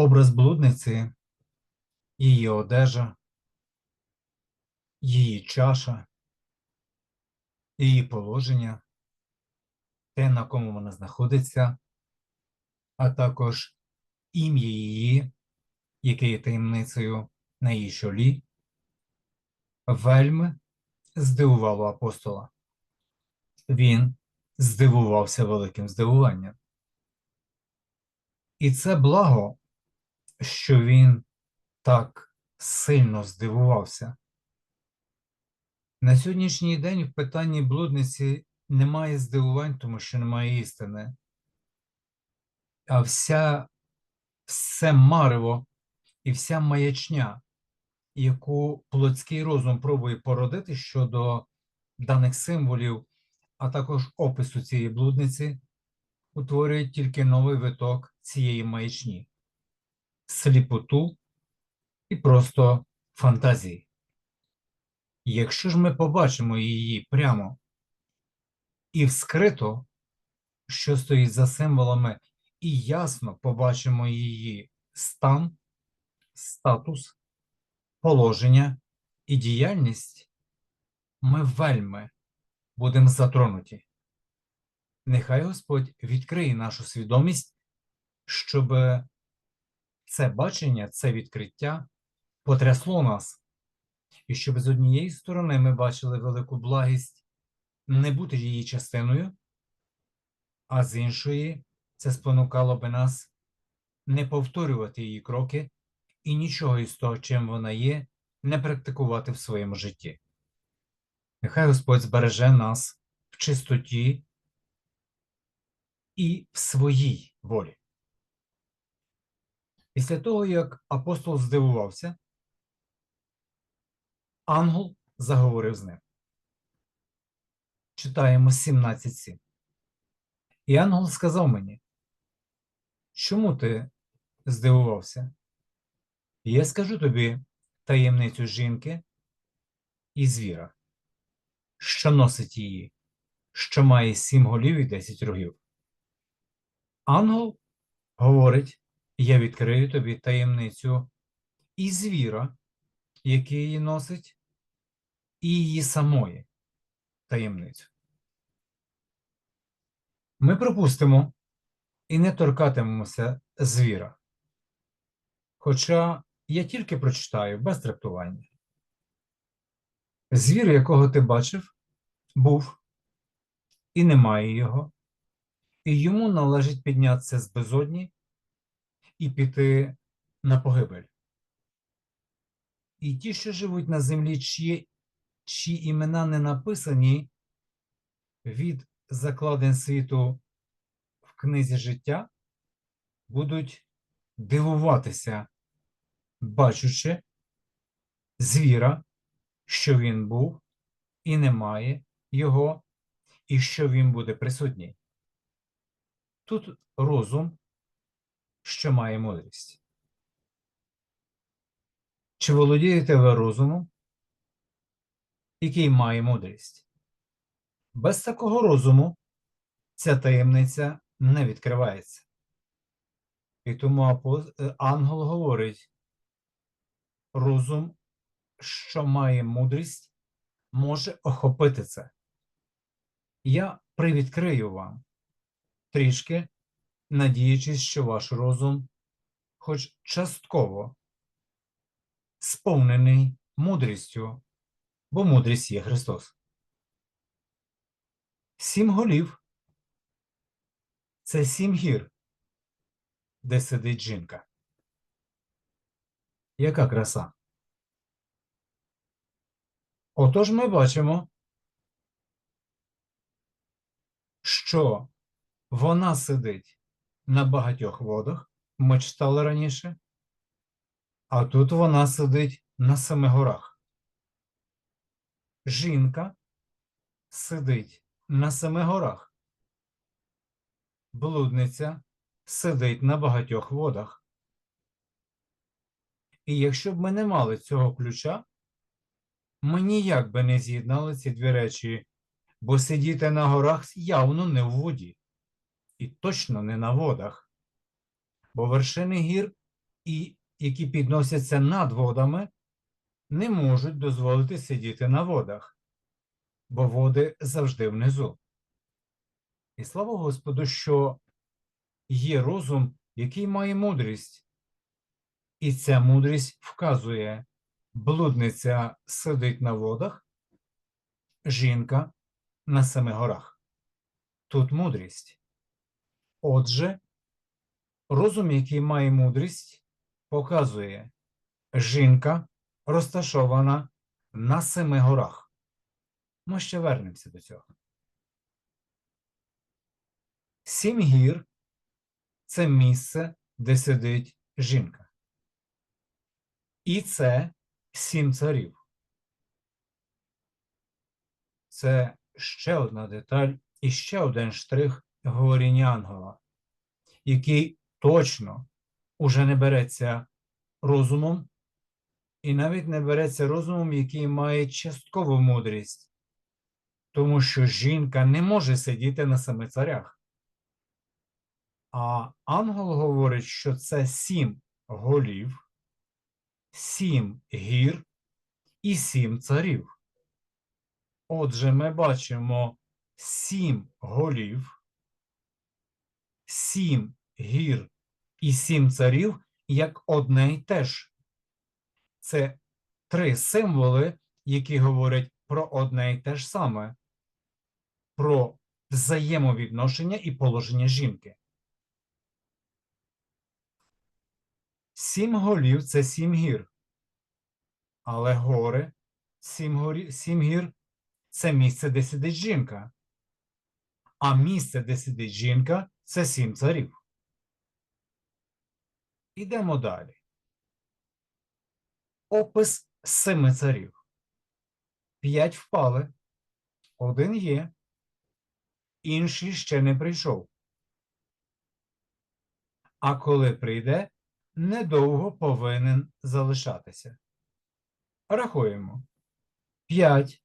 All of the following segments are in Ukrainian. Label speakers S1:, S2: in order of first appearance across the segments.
S1: Образ блудниці, її одежа, її чаша, її положення, те, на кому вона знаходиться, а також ім'я її, яке є таємницею на її чолі, вельми здивувало апостола. Він здивувався великим здивуванням. І це благо, що він так сильно здивувався. На сьогоднішній день в питанні блудниці немає здивувань, тому що немає істини. А вся, все марево і вся маячня, яку плотський розум пробує породити щодо даних символів, а також опису цієї блудниці, утворюють тільки новий виток цієї маячні, сліпоту і просто фантазії. Якщо ж ми побачимо її прямо і вскрито, що стоїть за символами, і ясно побачимо її стан, статус, положення і діяльність, ми вельми будемо затронуті. Нехай Господь відкриє нашу свідомість, щоб це бачення, це відкриття потрясло нас, і щоб з однієї сторони ми бачили велику благість не бути її частиною, а з іншої це спонукало би нас не повторювати її кроки і нічого із того, чим вона є, не практикувати в своєму житті. Нехай Господь збереже нас в чистоті і в своїй волі. Після того, як апостол здивувався, ангел заговорив з ним. Читаємо 17.7. І ангел сказав мені, чому ти здивувався? Я скажу тобі таємницю жінки і звіра, що носить її, що має сім голів і десять рогів. Ангел говорить, я відкрию тобі таємницю і звіра, який її носить, і її самої таємницю. Ми пропустимо і не торкатимемося звіра. Хоча я тільки прочитаю без трактування. Звір, якого ти бачив, був і немає його, і йому належить піднятися з безодні і піти на погибель. І ті, що живуть на землі, чиї, чиї імена не написані від закладень світу в книзі життя, будуть дивуватися, бачучи звіра, що він був, і немає його, і що він буде присутній. Тут розум, що має мудрість. Чи володієте ви розумом, який має мудрість? Без такого розуму ця таємниця не відкривається. І тому е, ангел говорить: розум, що має мудрість, може охопити це. Я привідкрию вам трішки, надіючись, що ваш розум, хоч частково, сповнений мудрістю, бо мудрість є Христос. Сім голів це сім гір, де сидить жінка. Яка краса? Отож ми бачимо, що вона сидить на багатьох водах, ми читали раніше, а тут вона сидить на семи горах. Жінка сидить на семи горах. Блудниця сидить на багатьох водах. І якщо б ми не мали цього ключа, ми ніяк би не з'єднали ці дві речі, бо сидіти на горах явно не в воді, і точно не на водах, бо вершини гір і які підносяться над водами, не можуть дозволити сидіти на водах, бо води завжди внизу. І слава Господу, що є розум, який має мудрість, і ця мудрість вказує, блудниця сидить на водах, жінка на семи горах. Тут мудрість. Отже, розум, який має мудрість, показує, жінка розташована на семи горах. Ми ще вернемося до цього. Сім гір це місце, де сидить жінка. І це сім царів. Це ще одна деталь і ще один штрих говоріння ангела, який точно уже не береться розумом, і навіть не береться розумом, який має часткову мудрість, тому що жінка не може сидіти на семи царях. А ангел говорить, що це сім голів, сім гір і сім царів. Отже, ми бачимо сім голів, сім гір і сім царів як одне й те ж. Це три символи, які говорять про одне й те ж саме, про взаємовідношення і положення жінки. Сім голів це сім гір. Але гори, сім, горі, сім гір це місце, де сидить жінка. А місце, де сидить жінка, це сім царів. Ідемо далі. Опис семи царів. П'ять впали, один є, інший ще не прийшов. А коли прийде, недовго повинен залишатися. Рахуємо. П'ять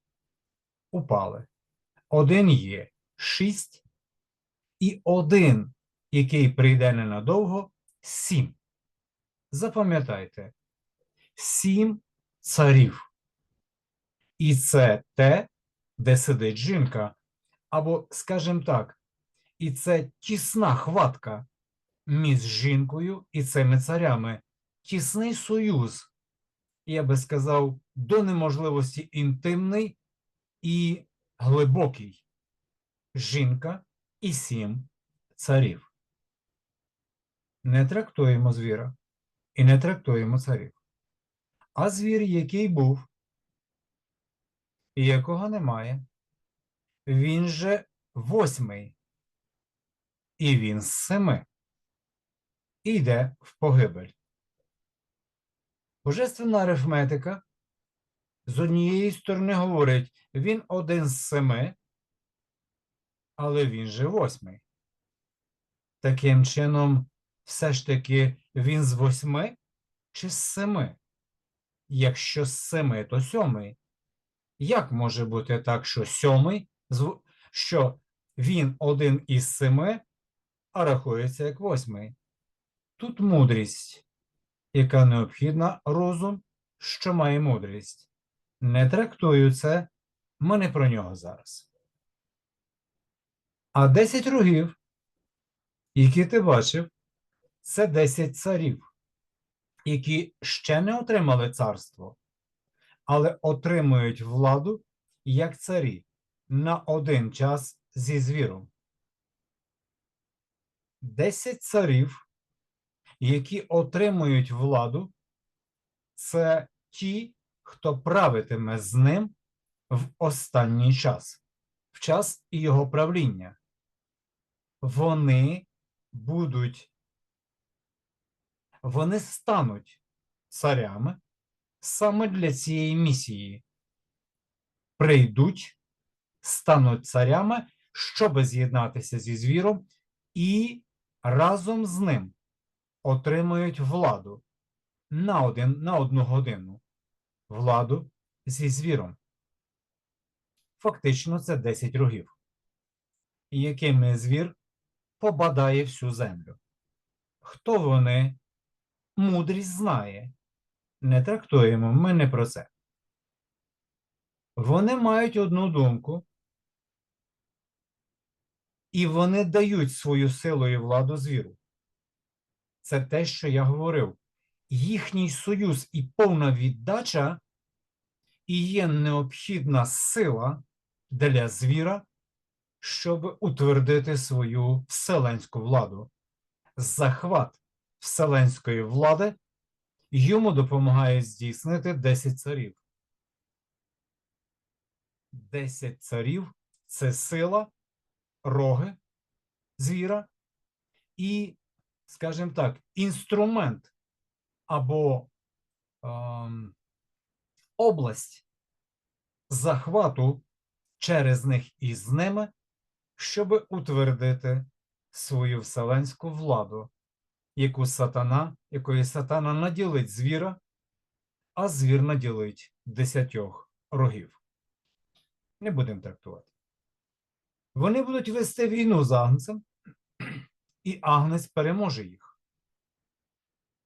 S1: упали. Один є шість. І один, який прийде ненадовго, сім. Запам'ятайте, сім царів. І це те, де сидить жінка. Або, скажімо так, і це тісна хватка між жінкою і цими царями. Тісний союз, я би сказав, до неможливості інтимний і глибокий. Жінка і сім царів. Не трактуємо звіра і не трактуємо царів. А звір, який був, і якого немає, він же восьмий, і він з семи, і йде в погибель. Божественна арифметика з однієї сторони говорить, він один з семи, але він же восьмий. Таким чином, все ж таки він з восьми чи з семи? Якщо з семи, то сьомий. Як може бути так, що сьомий, що він один із семи, а рахується як восьмий? Тут мудрість, яка необхідна розум, що має мудрість. Не трактую це, ми не про нього зараз. А 10 рогів, які ти бачив, це 10 царів, які ще не отримали царство, але отримують владу як царі на один час зі звіром. 10 царів, які отримують владу, це ті, хто правитиме з ним в останній час, в час його правління. Вони будуть, вони стануть царями саме для цієї місії. Прийдуть, стануть царями, щоб з'єднатися зі звіром, і разом з ним отримують владу на, один, на одну годину. Владу зі звіром. Фактично, це 10 рогів, якими звір побадає всю землю. Хто вони мудрість знає. Не трактуємо, ми не про це. Вони мають одну думку, і вони дають свою силу і владу звіру. Це те, що я говорив. Їхній союз і повна віддача і є необхідна сила для звіра, щоб утвердити свою вселенську владу. Захват вселенської влади йому допомагає здійснити 10 царів. 10 царів це сила, роги звіра і, скажімо так, інструмент або ем, область захвату через них і з ними, щоб утвердити свою вселенську владу, яку сатана, якої сатана наділить звіра, а звір наділить десятьох рогів. Не будемо трактувати. Вони будуть вести війну з Агнцем, і Агнець переможе їх,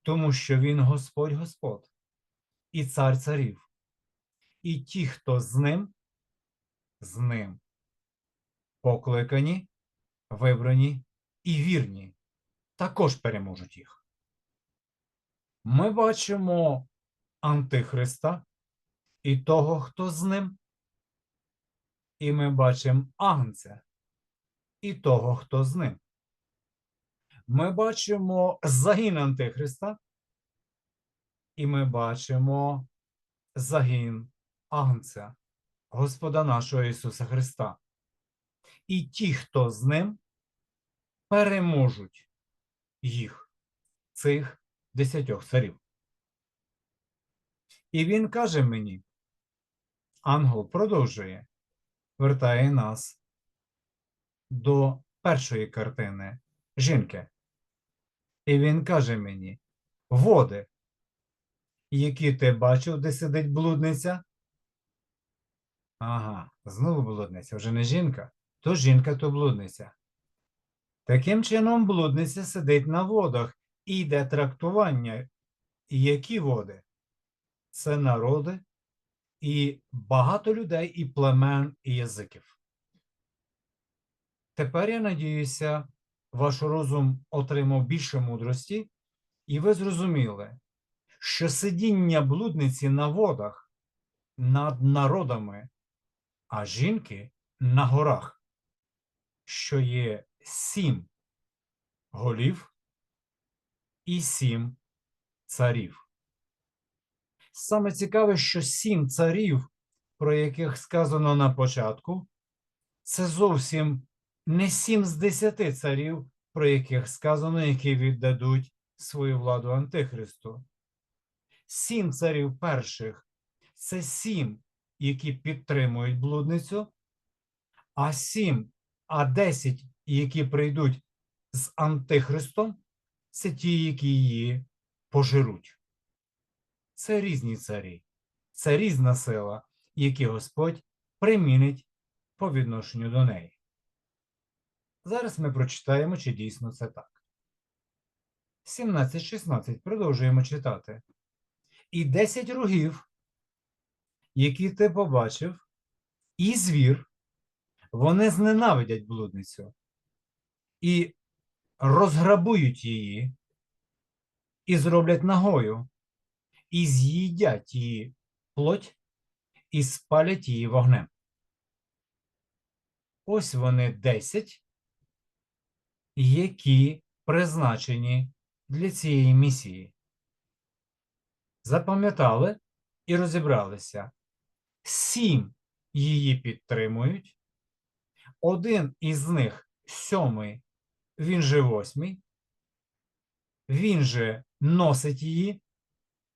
S1: тому що він Господь Господь і цар царів. І ті, хто з ним, з ним покликані, вибрані і вірні, також переможуть їх. Ми бачимо Антихриста і того, хто з ним, і ми бачимо Агнця і того, хто з ним. Ми бачимо загін Антихриста, і ми бачимо загін Агнця, Господа нашого Ісуса Христа. І ті, хто з ним, переможуть їх, цих десятьох царів. І він каже мені, ангел продовжує, вертає нас до першої картини жінки. І він каже мені: води, які ти бачив, де сидить блудниця? Ага, знову блудниця, вже не жінка, то жінка, то блудниця. Таким чином, блудниця сидить на водах і йде трактування. Які води? Це народи і багато людей, і племен, і язиків. Тепер я надіюся, ваш розум отримав більше мудрості, і ви зрозуміли, що сидіння блудниці на водах над народами, а жінки на горах, що є сім голів і сім царів. Саме цікаве, що сім царів, про яких сказано на початку, це зовсім не сім з десяти царів, про яких сказано, які віддадуть свою владу Антихристу. Сім царів перших це сім, які підтримують блудницю, а сім, а десять, які прийдуть з Антихристом, це ті, які її пожируть. Це різні царі, це різна сила, які Господь примінить по відношенню до неї. Зараз ми прочитаємо, чи дійсно це так. 17.16. Продовжуємо читати. І 10 рогів, які ти побачив, і звір, вони зненавидять блудницю і розграбують її, і зроблять нагою, і з'їдять її плоть, і спалять її вогнем. Ось вони 10 які призначені для цієї місії. Запам'ятали і розібралися. Сім її підтримують. Один із них сьомий, він же восьмий. Він же носить її,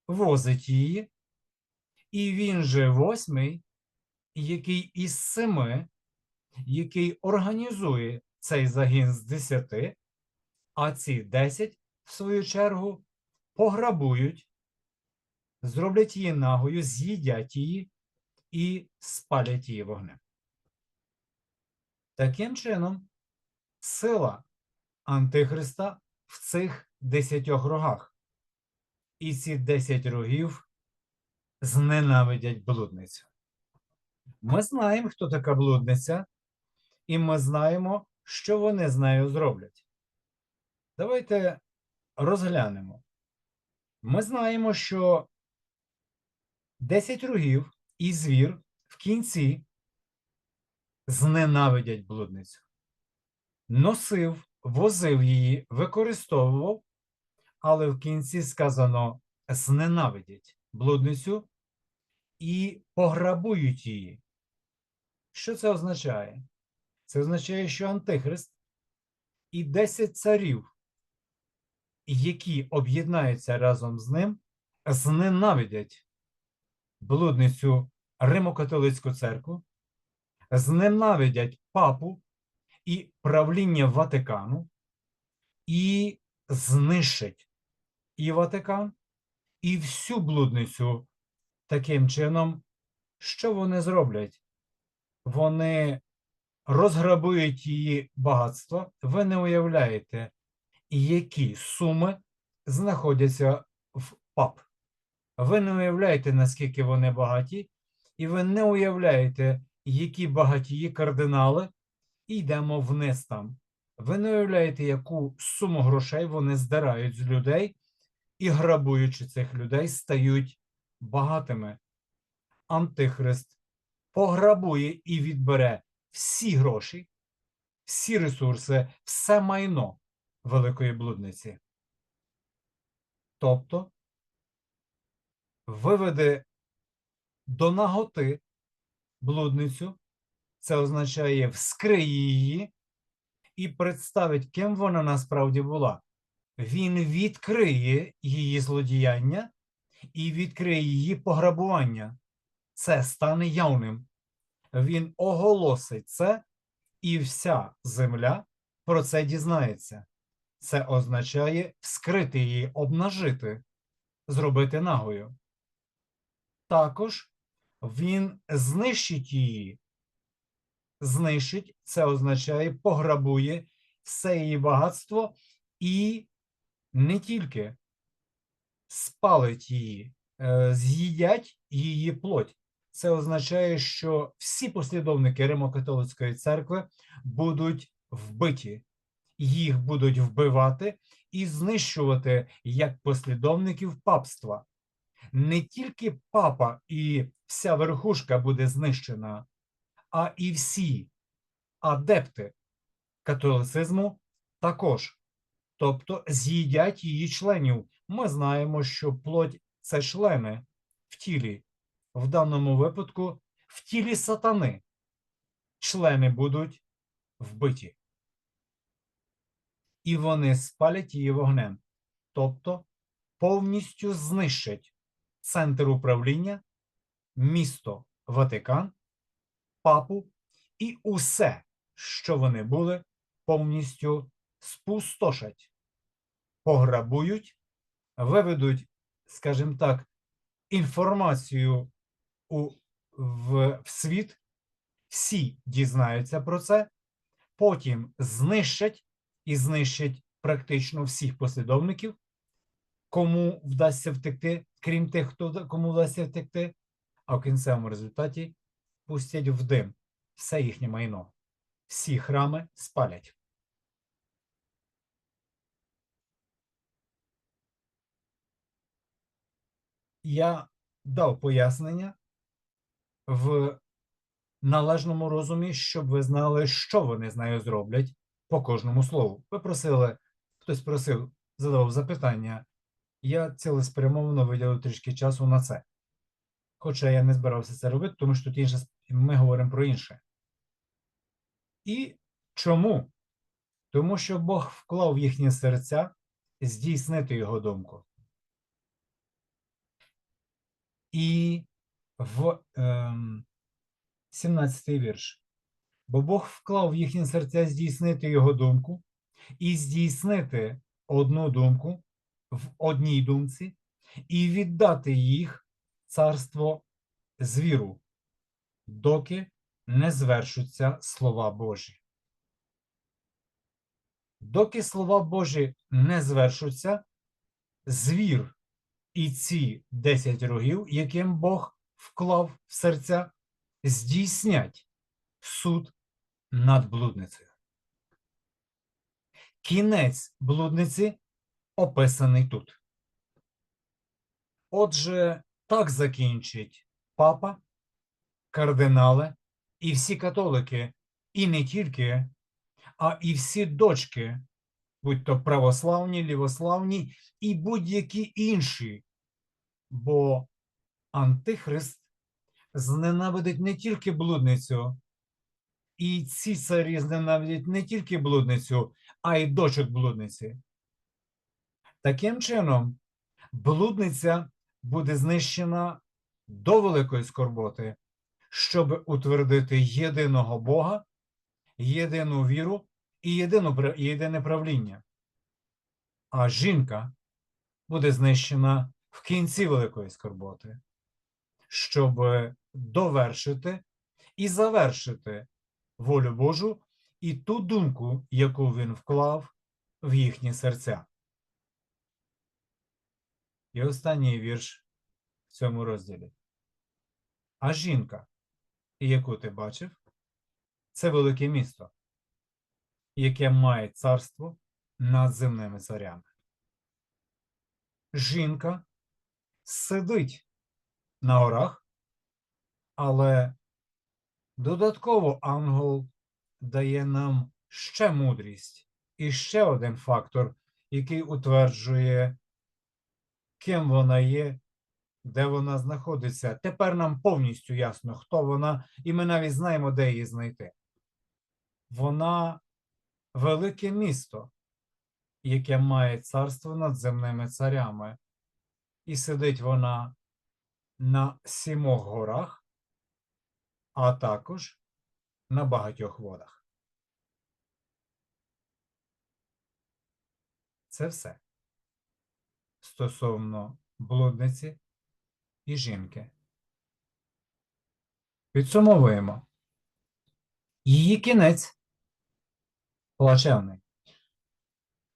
S1: возить її. І він же восьмий, який із семи, який організує цей загін з 10, а ці 10, в свою чергу, пограбують, зроблять її нагою, з'їдять її і спалять її вогнем. Таким чином, сила Антихриста в цих десятьох рогах. і ці 10 рогів зненавидять блудницю. Ми знаємо, хто така блудниця, і ми знаємо, що вони з нею зроблять. Давайте розглянемо. Ми знаємо, що 10 рогів і звір в кінці зненавидять блудницю. Носив, возив її, використовував, але в кінці сказано зненавидять блудницю і пограбують її. Що це означає? Це означає, що Антихрист і 10 царів, які об'єднаються разом з ним, зненавидять блудницю Римо-католицьку церкву, зненавидять папу і правління Ватикану, і знищать і Ватикан, і всю блудницю таким чином, що вони зроблять? Вони розграбують її багатство. Ви не уявляєте, які суми знаходяться в ПАП. Ви не уявляєте, наскільки вони багаті, і ви не уявляєте, які багатії кардинали, і йдемо вниз там. Ви не уявляєте, яку суму грошей вони здирають з людей і, грабуючи цих людей, стають багатими. Антихрист пограбує і відбере всі гроші, всі ресурси, все майно великої блудниці. Тобто виведе до наготи блудницю, це означає вскриє її і представить, ким вона насправді була. Він відкриє її злодіяння і відкриє її пограбування. Це стане явним. Він оголосить це, і вся земля про це дізнається. Це означає вскрити її, обнажити, зробити нагою. Також він знищить її. Знищить це означає пограбує все її багатство і не тільки спалить її, е, з'їдять її плоть. Це означає, що всі послідовники Римо-католицької церкви будуть вбиті, їх будуть вбивати і знищувати як послідовників папства. Не тільки папа і вся верхушка буде знищена, а і всі адепти католицизму також тобто з'їдять її членів. Ми знаємо, що плоть це члени в тілі, в даному випадку в тілі сатани. Члени будуть вбиті. І вони спалять її вогнем, тобто повністю знищать центр управління, місто Ватикан, папу і усе, що вони були, повністю спустошать. Пограбують, виведуть, скажімо так, інформацію у, в, в світ, всі дізнаються про це, потім знищать і знищать практично всіх послідовників, кому вдасться втекти, крім тих, хто кому вдасться втекти, а в кінцевому результаті пустять в дим все їхнє майно. Всі храми спалять. я дав пояснення в належному розумі, щоб ви знали, що вони з нею зроблять по кожному слову. Ви просили, хтось просив, задавав запитання. Я цілеспрямовано виділив трішки часу на це. Хоча я не збирався це робити, тому що тут інше, ми говоримо про інше. І чому? Тому що Бог вклав в їхні серця здійснити його думку. І в ем, 17-й вірш. Бо Бог вклав в їхні серця здійснити його думку і здійснити одну думку в одній думці, і віддати їх царство звіру, доки не звершуться слова Божі. Доки слова Божі не звершуться, звір І ці 10 рогів, яким Бог вклав в серця, здійснять суд над блудницею. Кінець блудниці описаний тут. Отже, так закінчить папа, кардинали і всі католики, і не тільки, а і всі дочки, будь то православні, лівославні і будь-які інші. Бо Антихрист зненавидить не тільки блудницю, і ці царі зненавидять не тільки блудницю, а й дочок блудниці. Таким чином, блудниця буде знищена до великої скорботи, щоб утвердити єдиного Бога, єдину віру і єдину, єдине правління. А жінка буде знищена в кінці великої скорботи, щоб довершити і завершити волю Божу і ту думку, яку він вклав в їхні серця. І останній вірш в цьому розділі. А жінка, яку ти бачив, це велике місто, яке має царство над земними царями. Жінка сидить на горах, але додатково ангел дає нам ще мудрість і ще один фактор, який утверджує, ким вона є, де вона знаходиться. Тепер нам повністю ясно, хто вона, і ми навіть знаємо, де її знайти. Вона велике місто, яке має царство над земними царями, і сидить вона на сімох горах, а також на багатьох водах. Це все стосовно блудниці і жінки. Підсумовуємо. Її кінець плачевний.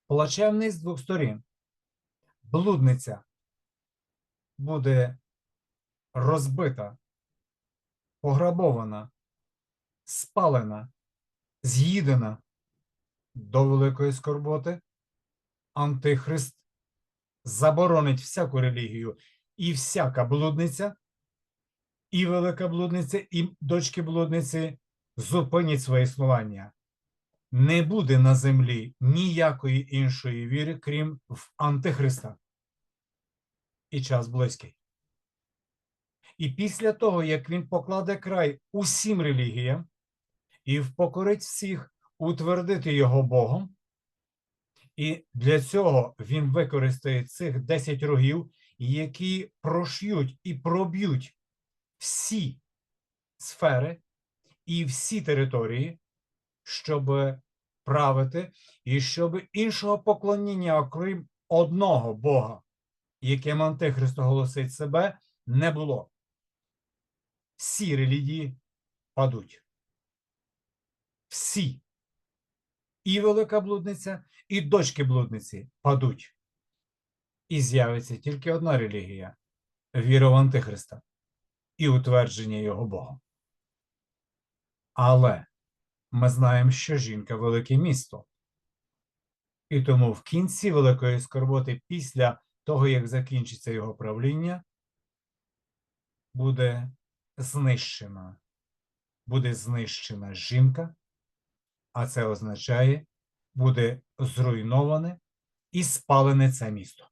S1: Плачевний з двох сторін. Блудниця буде розбита, пограбована, спалена, з'їдена до великої скорботи. Антихрист заборонить всяку релігію і всяка блудниця, і велика блудниця, і дочки блудниці зупинять своє існування. Не буде на землі ніякої іншої віри, крім в Антихриста. І час близький. І після того, як він покладе край усім релігіям і впокорить всіх утвердити його Богом, і для цього він використає цих 10 рогів, які прош'ють і проб'ють всі сфери і всі території, щоб правити, і щоб іншого поклоніння, окрім одного Бога, яким Антихрист оголосить себе, не було. Всі релігії падуть. Всі. І велика блудниця, і дочки блудниці падуть. І з'явиться тільки одна релігія віра в Антихриста і утвердження його Богом. Але ми знаємо, що жінка велике місто. І тому в кінці великої скорботи, після того, як закінчиться його правління, буде знищена. Буде знищена жінка, а це означає, буде зруйноване і спалене це місто.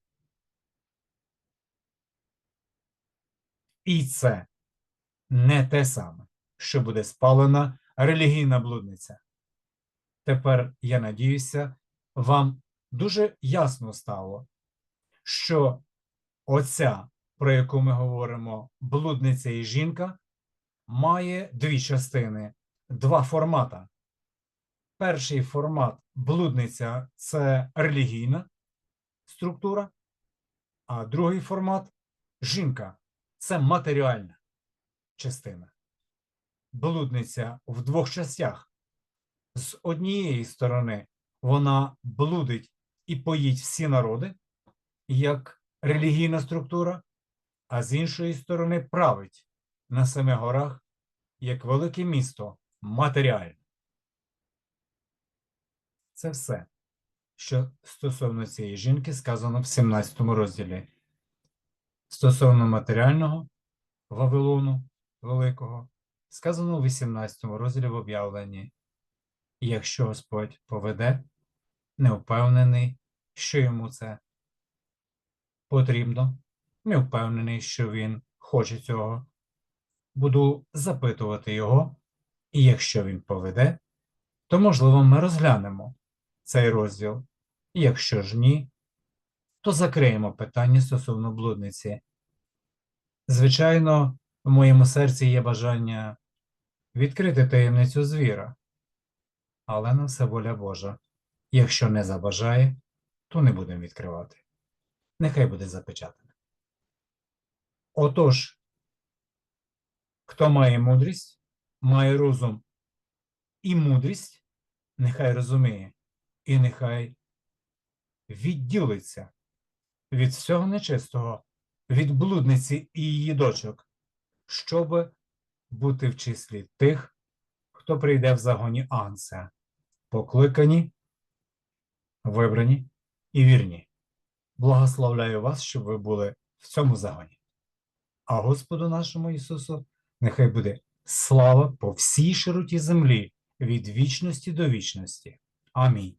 S1: І це не те саме, що буде спалена релігійна блудниця. Тепер, я надіюся, вам дуже ясно стало, що оця, про яку ми говоримо, блудниця і жінка, має дві частини, два формата. Перший формат блудниця це релігійна структура, а другий формат жінка це матеріальна частина. Блудниця в двох частях. З однієї сторони, вона блудить і поїть всі народи, як релігійна структура, а з іншої сторони править на семи горах як велике місто матеріальне. Це все, що стосовно цієї жінки сказано в 17 розділі. Стосовно матеріального Вавилону Великого, сказано у 18 розділі в об'явленні. І якщо Господь поведе, не впевнений, що йому це потрібно, не впевнений, що він хоче цього. Буду запитувати його, і якщо він поведе, то, можливо, ми розглянемо цей розділ. І якщо ж ні, то закриємо питання стосовно блудниці. Звичайно, в моєму серці є бажання відкрити таємницю звіра, але на все воля Божа. Якщо не забажає, то не будемо відкривати. Нехай буде запечатане. Отож, хто має мудрість, має розум і мудрість, нехай розуміє, і нехай відділиться від всього нечистого, від блудниці і її дочок, щоб бути в числі тих, хто прийде в загоні Анса, покликані, вибрані і вірні. Благословляю вас, щоб ви були в цьому загоні. А Господу нашому Ісусу нехай буде слава по всій широті землі від вічності до вічності. Амінь.